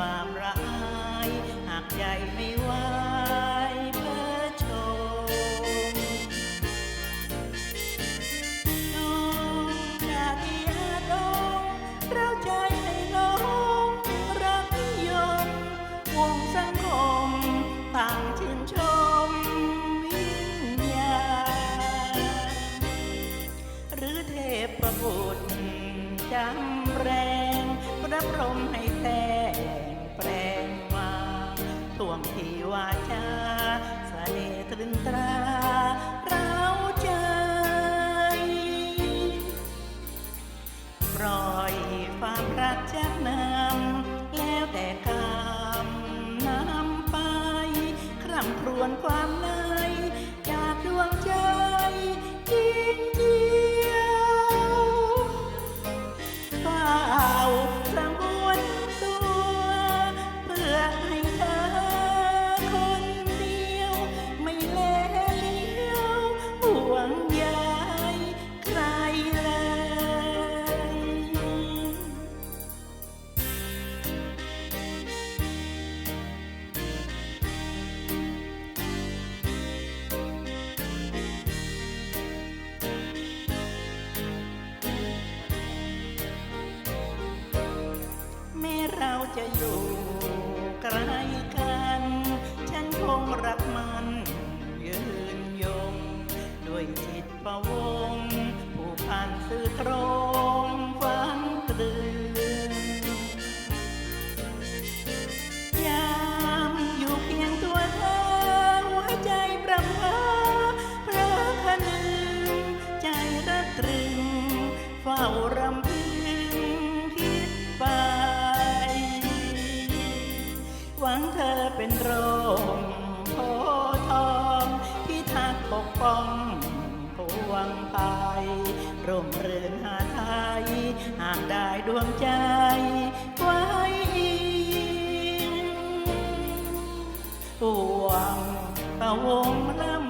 ความร้ายหากใจไม่ไหวเพื่อชมน้องจากที่อาดงเราใจให้น้อรักยมวงสังคมต่างชื่ชมยิ่งใหหรือเทพประบุตจำแรงพระพรมให้แต่ มเทวาจาสเสน่ตรึงตราเราใจปล่อยความรักจากน้ำแล้วแต่กรรมน้ำไป คร่ำครวญความในจากดวงใจ you. ็นร่มโพทองพิทักษ์ปกป้องปวงไปร่มเรือนหาไทย หากได้ดวงใจไว้อิงปวงตระวงลำ